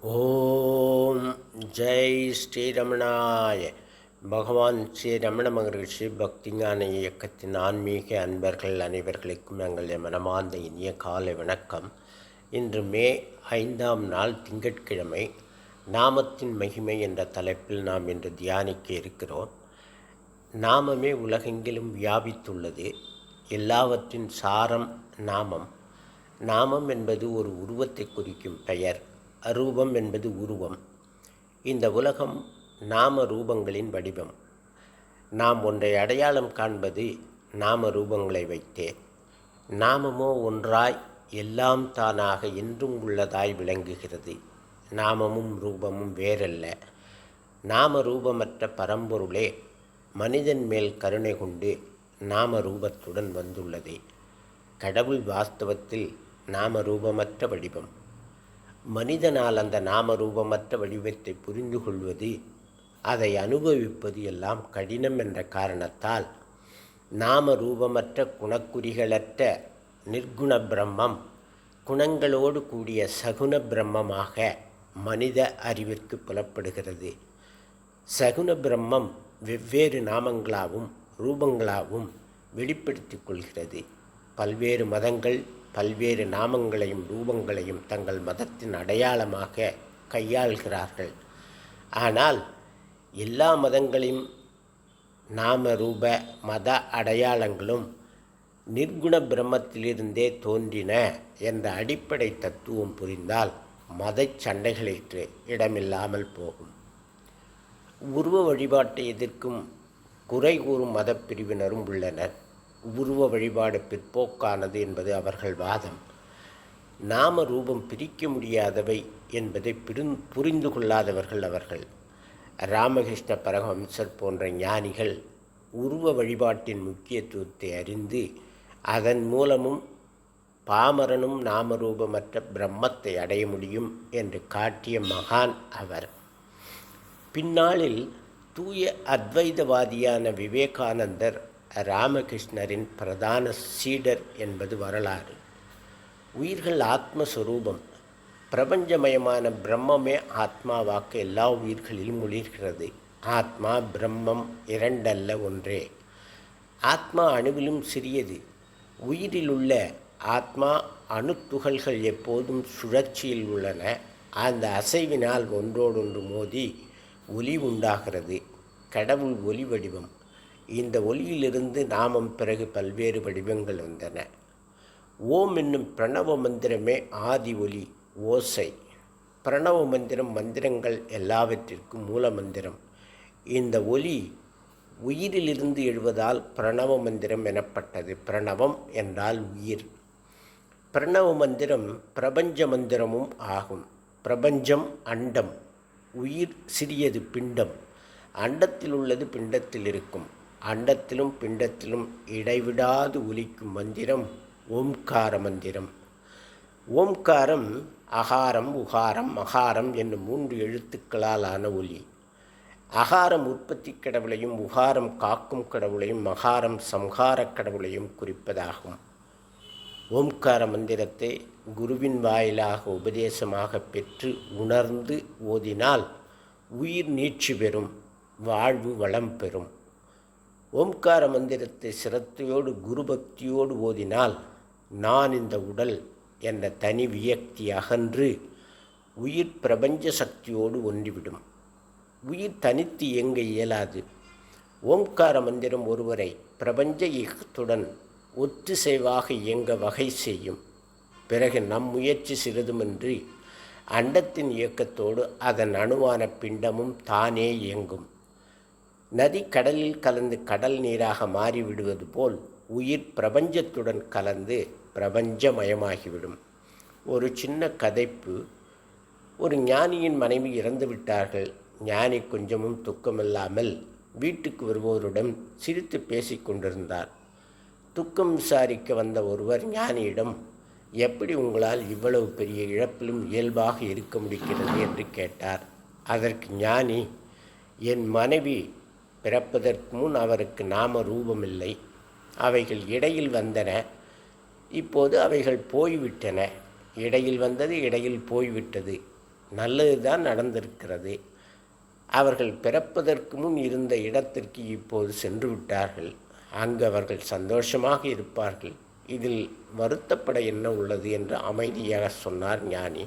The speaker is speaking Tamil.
ஓம் ஜெய் ஸ்ரீரமணாய. பகவான் ஸ்ரீ ரமண மகரிஷி பக்திஞான இயக்கத்தின் ஆன்மீக அன்பர்கள் அனைவர்களுக்கும் எங்களுடைய மனமார்ந்த இனிய காலை வணக்கம். இன்று மே ஐந்தாம் நாள் திங்கட்கிழமை நாமத்தின் மகிமை என்ற தலைப்பில் நாம் இன்று தியானிக்க இருக்கிறோம். நாமமே உலகெங்கிலும் வியாபித்துள்ளது. எல்லாவற்றின் சாரம் நாமம். நாமம் என்பது ஒரு உருவத்தை குறிக்கும் பெயர். அரூபம் என்பது உருவம். இந்த உலகம் நாம ரூபங்களின் வடிவம். நாம் ஒன்றை அடையாளம் காண்பது நாம ரூபங்களை வைத்தே. நாமமோ ஒன்றாய் எல்லாம் தானாக என்றும் உள்ளதாய் விளங்குகிறது. நாமமும் ரூபமும் வேறல்ல. நாம ரூபமற்ற பரம்பொருளே மனிதன் மேல் கருணை கொண்டு நாம ரூபத்துடன் வந்துள்ளதே. கடவுள் வாஸ்தவத்தில் நாம ரூபமற்ற வடிவம். மனிதனால் அந்த நாம ரூபமற்ற வடிவத்தை புரிந்து கொள்வது அதை அனுபவிப்பது எல்லாம் கடினம் என்ற காரணத்தால் நாம ரூபமற்ற குணக்குறிகளற்ற நிர்குண பிரம்மம் குணங்களோடு கூடிய சகுண பிரம்மமாக மனித அறிவிற்கு புலப்படுகிறது. சகுண பிரம்மம் வெவ்வேறு நாமங்களாகவும் ரூபங்களாகவும் வெளிப்படுத்திக் கொள்கிறது. பல்வேறு மதங்கள் பல்வேறு நாமங்களையும் ரூபங்களையும் தங்கள் மதத்தின் அடையாளமாக கையாள்கிறார்கள். ஆனால் எல்லா மதங்களையும் நாம ரூப மத அடையாளங்களும் நிர்குண பிரம்மத்திலிருந்தே தோன்றின என்ற அடிப்படை தத்துவம் புரிந்தால் மத சண்டைகளிற்கு இடமில்லாமல் போகும். உருவ வழிபாட்டை எதிர்க்கும் குறை கூறும் மதப்பிரிவினரும் உள்ளனர். உருவ வழிபாடு பிற்போக்கானது என்பது அவர்கள் வாதம். நாம ரூபம் பிரிக்க முடியாதவை என்பதை பிரிந் புரிந்து கொள்ளாதவர்கள் அவர்கள். ராமகிருஷ்ண பரமஹம்சர் போன்ற ஞானிகள் உருவ வழிபாட்டின் முக்கியத்துவத்தை அறிந்து அதன் மூலமும் பாமரனும் நாமரூபமற்ற பிரம்மத்தை அடைய முடியும் என்று காட்டிய மகான் அவர். பின்னாளில் தூய அத்வைதவாதியான விவேகானந்தர் ராமகிருஷ்ணரின் பிரதான சீடர் என்பது வரலாறு. உயிர்கள் ஆத்மஸ்வரூபம். பிரபஞ்சமயமான பிரம்மமே ஆத்மாவாக்கு எல்லா உயிர்களிலும் ஒளிர்கிறது ஆத்மா பிரம்மம் இரண்டல்ல ஒன்றே. ஆத்மா அணுவிலும் சிறியது. உயிரில் உள்ள ஆத்மா அணுத்துகள்கள் எப்போதும் சுழற்சியில் உள்ளன. அந்த அசைவினால் ஒன்றோடொன்று மோதி ஒலி உண்டாகிறது. கடவுள் ஒலி வடிவம். இந்த ஒலியிலிருந்து நாமம் பிறகு பல்வேறு வடிவங்கள் வந்தன. ஓம் என்னும் பிரணவ மந்திரமே ஆதி ஒலி ஓசை. பிரணவ மந்திரம் மந்திரங்கள் எல்லாவற்றிற்கும் மூல மந்திரம். இந்த ஒலி உயிரிலிருந்து எழுவதால் பிரணவ மந்திரம் எனப்பட்டது. பிரணவம் என்றால் உயிர். பிரணவ மந்திரம் பிரபஞ்ச மந்திரமும் ஆகும். பிரபஞ்சம் அண்டம் உயிர் சிறியது பிண்டம். அண்டத்தில் உள்ளது பிண்டத்தில் இருக்கும். அண்டத்திலும் பிண்டத்திலும் இடைவிடாது ஒலிக்கும் மந்திரம் ஓம்கார மந்திரம். ஓம்காரம் அகாரம் உகாரம் மகாரம் என்னும் மூன்று எழுத்துக்களால் ஆன ஒலி. அகாரம் உற்பத்தி கடவுளையும் உகாரம் காக்கும் கடவுளையும் மகாரம் சம்ஹார கடவுளையும் குறிப்பதாகும். ஓம்கார மந்திரத்தை குருவின் வாயிலாக உபதேசமாக பெற்று உணர்ந்து ஓதினால் உயிர் நீட்சி பெறும் வாழ்வு வளம் பெறும். ஓம்கார மந்திரத்தை சிரத்தையோடு குரு பக்தியோடு ஓதினால் நான் இந்த உடல் என்ற தனி வியக்தி அகன்று உயிர் பிரபஞ்ச சக்தியோடு ஒன்றிவிடும். உயிர் தனித்து இயங்க இயலாது. ஓம்கார மந்திரம் ஒருவரை பிரபஞ்ச இயக்கத்துடன் ஒத்திசைவாக இயங்க வகை செய்யும். பிறகு நம் முயற்சி சிறிதுமின்றி அண்டத்தின் இயக்கத்தோடு அதன் அணுவான பிண்டமும் தானே இயங்கும். நதி கடலில் கலந்து கடல் நீராக மாறிவிடுவது போல் உயிர் பிரபஞ்சத்துடன் கலந்து பிரபஞ்சமயமாகிவிடும். ஒரு சின்ன கதைப்பு. ஒரு ஞானியின் மனைவி இறந்து விட்டார்கள். ஞானி கொஞ்சமும் துக்கமில்லாமல் வீட்டுக்கு வருவோருடன் சிரித்து பேசிக் கொண்டிருந்தார். துக்கம் விசாரிக்க வந்த ஒருவர் ஞானியிடம் எப்படி உங்களால் இவ்வளவு பெரிய இழப்பிலும் இயல்பாக இருக்க முடிகிறது? என்று கேட்டார். அதற்கு ஞானி என் மனைவி பிறப்பதற்கு முன் அவருக்கு நாம ரூபமில்லை. அவைகள் இடையில் வந்தன. இப்போது அவைகள் போய்விட்டன. இடையில் வந்தது இடையில் போய்விட்டது. நல்லது தான் நடந்திருக்கிறது. அவர்கள் பிறப்பதற்கு முன் இருந்த இடத்திற்கு இப்போது சென்று விட்டார்கள் அங்கு அவர்கள் சந்தோஷமாக இருப்பார்கள். இதில் வருத்தப்பட என்ன உள்ளது என்று அமைதியாக சொன்னார் ஞானி.